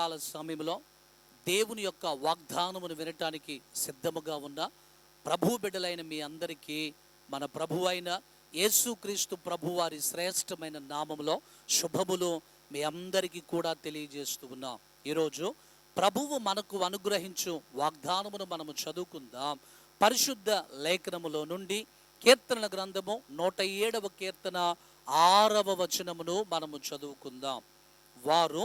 ఉదయకాల సమయంలో దేవుని యొక్క వాగ్దానమును వినటానికి సిద్ధముగా ఉన్న ప్రభు బిడ్డలైన మీ అందరికీ మన ప్రభు అయిన యేసుక్రీస్తు ప్రభు వారి శ్రేష్టమైన నామములో శుభములు మీ అందరికీ కూడా తెలియజేస్తూ ఉన్నాం. ఈరోజు ప్రభువు మనకు అనుగ్రహించు వాగ్దానమును మనము చదువుకుందాం. పరిశుద్ధ లేఖనములో నుండి కీర్తన గ్రంథము నూట ఏడవ కీర్తన ఆరవ వచనమును మనము చదువుకుందాం. వారు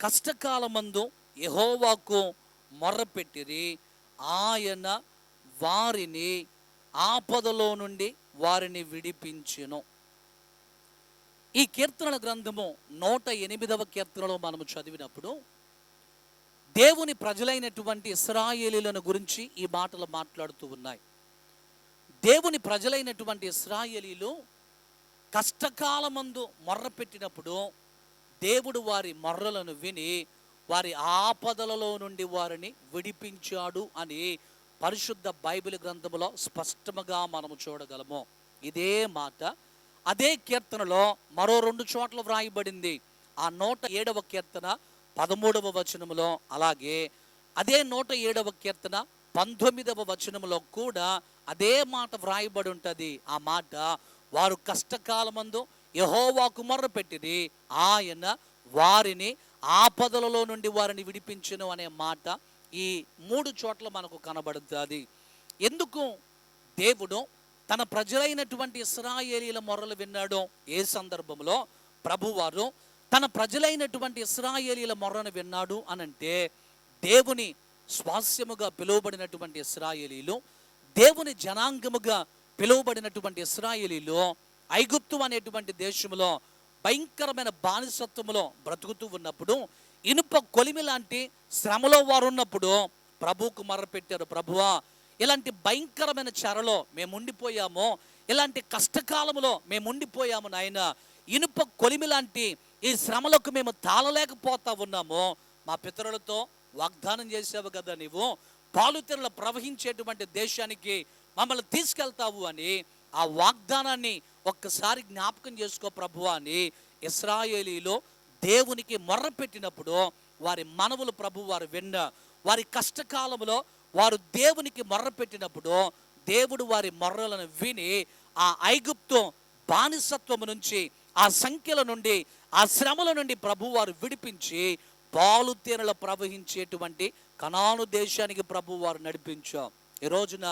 కష్టకాలమందు యహోవాకు మొర్రపెట్టిరి. ఆయన వారిని ఆపదలో నుండి వారిని విడిపించెను. ఈ కీర్తనల గ్రంథము నూట ఎనిమిదవ కీర్తనలో మనము చదివినప్పుడు దేవుని ప్రజలైనటువంటి ఇస్రాయేలీలను గురించి ఈ మాటలు మాట్లాడుతూ ఉన్నాయి. దేవుని ప్రజలైనటువంటి ఇస్రాయేలీలు కష్టకాలమందు మొర్రపెట్టినప్పుడు దేవుడు వారి మొర్రలను విని వారి ఆపదలలో నుండి వారిని విడిపించాడు అని పరిశుద్ధ బైబిల్ గ్రంథములో స్పష్టముగా మనము చూడగలము. ఇదే మాట. అదే కీర్తనలో మరో రెండు చోట్ల వ్రాయబడింది. ఆ నూట ఏడవ కీర్తన పదమూడవ వచనములో అలాగే అదే నూట ఏడవ కీర్తన పంతొమ్మిదవ వచనములో కూడా అదే మాట వ్రాయబడి ఉంటుంది. ఆ మాట వారు కష్టకాలమందు యహోవాకు మొర్రపెట్టిది ఆయన వారిని ఆపదలలో నుండి వారిని విడిపించను అనే మాట ఈ మూడు చోట్ల మనకు కనబడుతుంది. ఎందుకు? దేవుడు తన ప్రజలైనటువంటి ఇస్రాయేలీల మొర్రలు విన్నాడు. ఏ సందర్భంలో? ప్రభువారు తన ప్రజలైనటువంటి ఇస్రాయేలీల మొర్రను విన్నాడు అనంటే దేవుని స్వాస్యముగా పిలువబడినటువంటి ఇస్రాయేలీలు దేవుని జనాంగముగా పిలువబడినటువంటి ఇస్రాయేలీలో ఐగుప్తు అనేటువంటి దేశంలో భయంకరమైన బానిసత్వములో బ్రతుకుతూ ఉన్నప్పుడు ఇనుప కొలిమి లాంటి శ్రమలో వారు ఉన్నప్పుడు ప్రభువుకు మర్రపెట్టారు ప్రభువా ఇలాంటి భయంకరమైన చెరలో మేము ఉండిపోయాము ఇలాంటి కష్టకాలంలో మేము ఉండిపోయాము నాయన ఇనుప కొలిమి లాంటి ఈ శ్రమలకు మేము తాళలేకపోతా ఉన్నాము మా పితరులతో వాగ్దానం చేసావు కదా నీవు పాలుతెరలు ప్రవహించేటువంటి దేశానికి మమ్మల్ని తీసుకెళ్తావు అని ఆ వాగ్దానాన్ని ఒక్కసారి జ్ఞాపకం చేసుకో ప్రభు అని ఇస్రాయేలీలో దేవునికి మొర్ర పెట్టినప్పుడు వారి మనవులు ప్రభు వారు విన్న వారి కష్టకాలంలో వారు దేవునికి మొర్ర పెట్టినప్పుడు దేవుడు వారి మొర్రలను విని ఆ ఐగుప్తం బానిసత్వము నుంచి ఆ సంఖ్యల నుండి ఆ శ్రమల నుండి ప్రభు వారు విడిపించి పాలు తేనెలు ప్రవహించేటువంటి కణాను దేశానికి ప్రభు వారు నడిపించాం. ఈ రోజున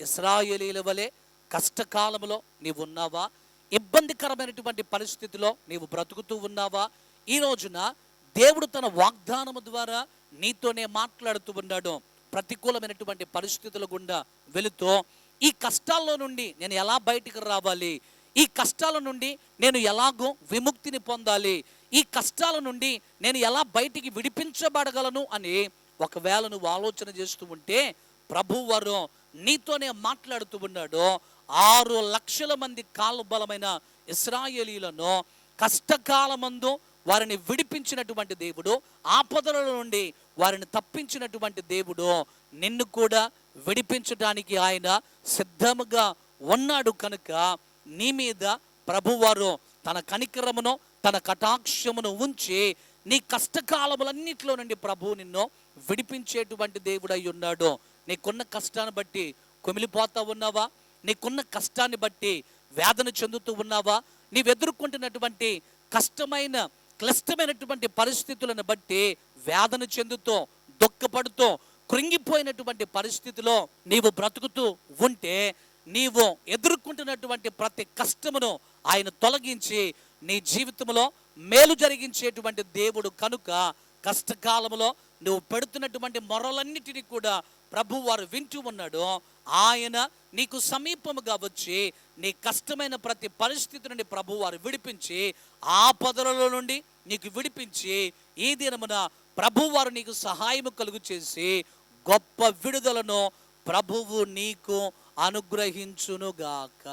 ఇస్రాయేలీల వలె కష్టకాలంలో నీవు ఉన్నావా ఇబ్బందికరమైనటువంటి పరిస్థితిలో నీవు బ్రతుకుతూ ఉన్నావా? ఈ రోజున దేవుడు తన వాగ్దానము ద్వారా నీతోనే మాట్లాడుతూ ఉన్నాడు. ప్రతికూలమైనటువంటి పరిస్థితుల గుండా వెళుతూ ఈ కష్టాల్లో నుండి నేను ఎలా బయటికి రావాలి? ఈ కష్టాల నుండి నేను ఎలాగో విముక్తిని పొందాలి? ఈ కష్టాల నుండి నేను ఎలా బయటికి విడిపించబడగలను? అని ఒకవేళ నువ్వు ఆలోచన చేస్తూ ఉంటే ప్రభువరం నీతోనే మాట్లాడుతూ ఉన్నాడు. ఆరు లక్షల మంది కాలు బలమైన ఇస్రాయేలీలను కష్టకాలమందు వారిని విడిపించినటువంటి దేవుడు ఆపదల నుండి వారిని తప్పించినటువంటి దేవుడు నిన్ను కూడా విడిపించడానికి ఆయన సిద్ధముగా ఉన్నాడు కనుక నీ మీద ప్రభువారు తన కనికరమును తన కటాక్షమును ఉంచి నీ కష్టకాలములన్నిటిలో నుండి ప్రభు నిన్ను విడిపించేటువంటి దేవుడై ఉన్నాడు. నీకున్న కష్టాన్ని బట్టి కుమిలిపోతా ఉన్నావా? నీకున్న కష్టాన్ని బట్టి వేదన చెందుతూ ఉన్నావా? నీవు ఎదుర్కొంటున్నటువంటి కష్టమైన క్లిష్టమైనటువంటి పరిస్థితులను బట్టి వేదన చెందుతూ దుఃఖపడుతూ కృంగిపోయినటువంటి పరిస్థితిలో నీవు బ్రతుకుతూ ఉంటే నీవు ఎదుర్కొంటున్నటువంటి ప్రతి కష్టమును ఆయన తొలగించి నీ జీవితంలో మేలు జరిగించేటువంటి దేవుడు కనుక కష్టకాలంలో నువ్వు పెడుతున్నటువంటి మొరలన్నిటినీ కూడా ప్రభు వారు వింటూ ఉన్నాడు ఆయన నీకు సమీపముగా వచ్చి నీ కష్టమైన ప్రతి పరిస్థితి నుండి ప్రభు వారు విడిపించి ఆపదలలో నుండి నీకు విడిపించి ఈ దినమున ప్రభు వారు నీకు సహాయము కలుగు చేసి గొప్ప విడుదలను ప్రభువు నీకు అనుగ్రహించునుగాక.